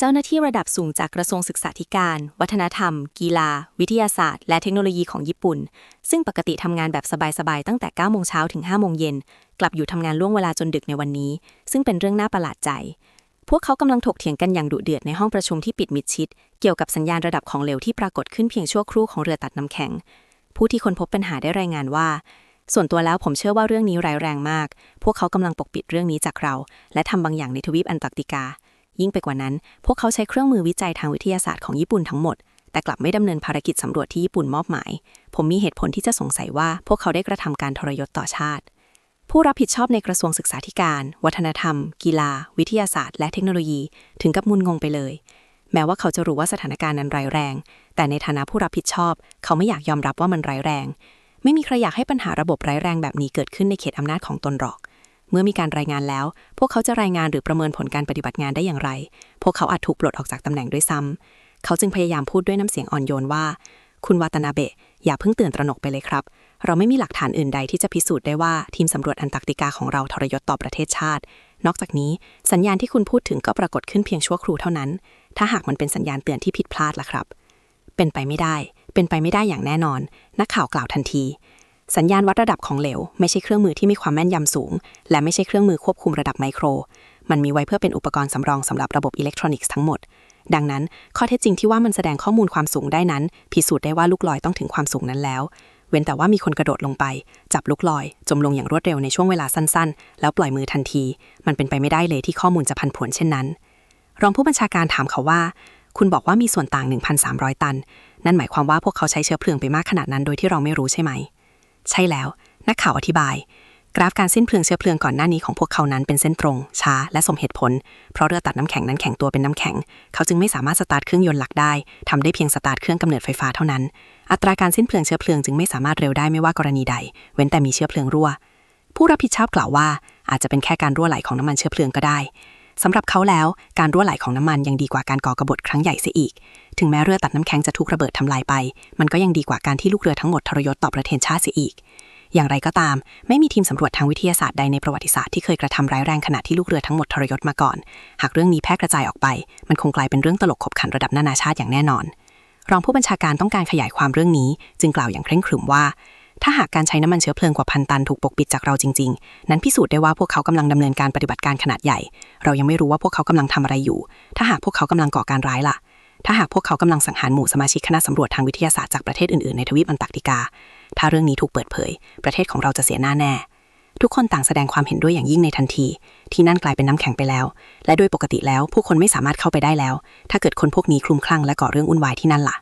เจ้าหน้าที่ระดับสูงจากกระทรวงศึกษาธิการ วัฒนธรรม กีฬา วิทยาศาสตร์ และเทคโนโลยีของญี่ปุ่น ซึ่งปกติทำงานแบบสบาย ๆ ตั้งแต่ 9 โมงเช้าถึง 5 โมงเย็น กลับอยู่ทำงานล่วงเวลาจนดึกในวันนี้ ซึ่งเป็นเรื่องน่าประหลาดใจ พวกเขากำลังถกเถียงกันอย่างดุเดือดในห้องประชุมที่ปิดมิดชิด เกี่ยวกับสัญญาณระดับของเหลวที่ปรากฏขึ้นเพียงชั่วครู่ของเรือตัดน้ำแข็ง ผู้ที่ค้นพบปัญหาได้รายงานว่า ส่วนตัวแล้วผมเชื่อว่าเรื่องนี้ร้ายแรงมาก พวกเขากำลังปกปิดเรื่องนี้จากเรา และทำบางอย่างในทวีปอันตาร์กติกา ยิ่งไปกว่านั้น พวกเขาใช้เครื่องมือวิจัยทางวิทยาศาสตร์ของญี่ปุ่นทั้งหมด แต่กลับไม่ดำเนินภารกิจสำรวจที่ญี่ปุ่นมอบหมาย ผมมีเหตุผลที่จะสงสัยว่า พวกเขาได้กระทำการทรยศต่อชาติ ผู้รับผิดชอบในกระทรวงศึกษาธิการ วัฒนธรรม กีฬา วิทยาศาสตร์ และเทคโนโลยี ถึงกับงุนงงไปเลย แม้ว่าเขาจะรู้ว่าสถานการณ์นั้นร้ายแรง แต่ในฐานะผู้รับผิดชอบ เขาไม่อยากยอมรับว่ามันร้ายแรง ไม่มีใครอยากให้ปัญหาระบบร้ายแรงแบบนี้เกิดขึ้นในเขตอำนาจของตนหรอก เมื่อมีการรายงานแล้ว พวกเขาจะรายงานหรือประเมินผลการปฏิบัติงานได้อย่างไร พวกเขาอาจถูกปลดออกจากตำแหน่งด้วยซ้ำเขาจึงพยายามพูดด้วยน้ำเสียงอ่อนโยนว่า คุณวาตนาเบะอย่าเพิ่งตื่นตระหนกไปเลยครับ เราไม่มีหลักฐานอื่นใดที่จะพิสูจน์ได้ว่าทีมสำรวจอันตาร์กติกาของเราทรยศต่อประเทศชาติ นอกจากนี้สัญญาณที่คุณพูดถึงก็ปรากฏขึ้นเพียงชั่วครู่เท่านั้น ถ้าหากมันเป็นสัญญาณเตือนที่ผิดพลาดล่ะครับ เป็นไปไม่ได้ เป็นไปไม่ได้อย่างแน่นอน นักข่าวกล่าวทันที สัญญาณวัดระดับของเหลว ไม่ใช่เครื่องมือที่มีความแม่นยำสูง และไม่ใช่เครื่องมือควบคุมระดับไมโคร มันมีไว้เพื่อเป็นอุปกรณ์สำรองสำหรับระบบอิเล็กทรอนิกส์ทั้งหมด ดังนั้น ข้อเท็จจริงที่ว่ามันแสดงข้อมูลความสูงได้นั้น พิสูจน์ได้ว่าลูกลอยต้องถึงความสูงนั้นแล้ว เว้นแต่ว่ามีคนกระโดดลงไป จับลูกลอย จมลงอย่างรวดเร็วในช่วงเวลาสั้นๆ แล้วปล่อยมือทันที มันเป็นไปไม่ได้เลยที่ข้อมูลจะพันผวนเช่นนั้น รองผู้บัญชาการถามเขาว่า คุณบอกว่ามีส่วนต่าง 1,300 ตัน นั่นหมายความว่าพวกเขาใช้เชื้อเพลิงไปมากขนาดนั้นโดยที่เราไม่รู้ใช่ไหม ใช่แล้ว นักข่าวอธิบาย กราฟการสิ้นเปลืองเชื้อเพลิงก่อนหน้านี้ของพวกเขานั้นเป็นเส้นตรง ช้า และสมเหตุผล เพราะเรือตัดน้ำแข็งนั้นแข็งตัวเป็นน้ำแข็ง เขาจึงไม่สามารถสตาร์ทเครื่องยนต์หลักได้ทำได้เพียงสตาร์ทเครื่องกำเนิดไฟฟ้าเท่านั้น อัตราการสิ้นเปลืองเชื้อเพลิงจึงไม่สามารถเร็วได้ไม่ว่ากรณีใด เว้นแต่มีเชื้อเพลิงรั่ว ผู้รับผิดชอบกล่าวว่า อาจจะเป็นแค่การรั่วไหลของน้ำมันเชื้อเพลิงก็ได้สำหรับเขาแล้วการรั่วไหลของน้ำมันยังดีกว่าการก่อกระบฏครั้งใหญ่เสียอีก ถึงแม้เรือตัดน้ำแข็งจะถูกระเบิดทำลายไป มันก็ยังดีกว่าการที่ลูกเรือทั้งหมดทรยศต่อประเทศชาติเสียอีก อย่างไรก็ตาม ไม่มีทีมสำรวจทางวิทยาศาสตร์ใดในประวัติศาสตร์ที่เคยกระทำร้ายแรงขนาดที่ลูกเรือทั้งหมดทรยศมาก่อน หากเรื่องนี้แพร่กระจายออกไป มันคงกลายเป็นเรื่องตลกขบขันระดับนานาชาติอย่างแน่นอน รองผู้บัญชาการต้องการขยายความเรื่องนี้ จึงกล่าวอย่างเคร่งครึมว่าถ้าหากการใช้น้ำมันเชื้อเพลิงกว่าพันตันถูกปกปิดจากเราจริง ๆ นั้นพิสูจน์ได้ว่าพวกเขากำลังดำเนินการปฏิบัติการขนาดใหญ่ เรายังไม่รู้ว่าพวกเขากำลังทำอะไรอยู่ ถ้าหากพวกเขากำลังก่อการร้ายล่ะ ถ้าหากพวกเขากำลังสังหารหมู่สมาชิกคณะสำรวจทางวิทยาศาสตร์จากประเทศอื่นๆในทวีปอันตาร์กติกา ถ้าเรื่องนี้ถูกเปิดเผย ประเทศของเราจะเสียหน้าแน่ ทุกคนต่างแสดงความเห็นด้วยอย่างยิ่งในทันที ที่นั่นกลายเป็นน้ำแข็งไปแล้ว และโดยปกติแล้วผู้คนไม่สามารถเข้าไปได้แล้ว ถ้าเกิดคนพวกนี้คลุมคลั่งและก่อเรื่องวุ่นวายที่นั่นล่ะ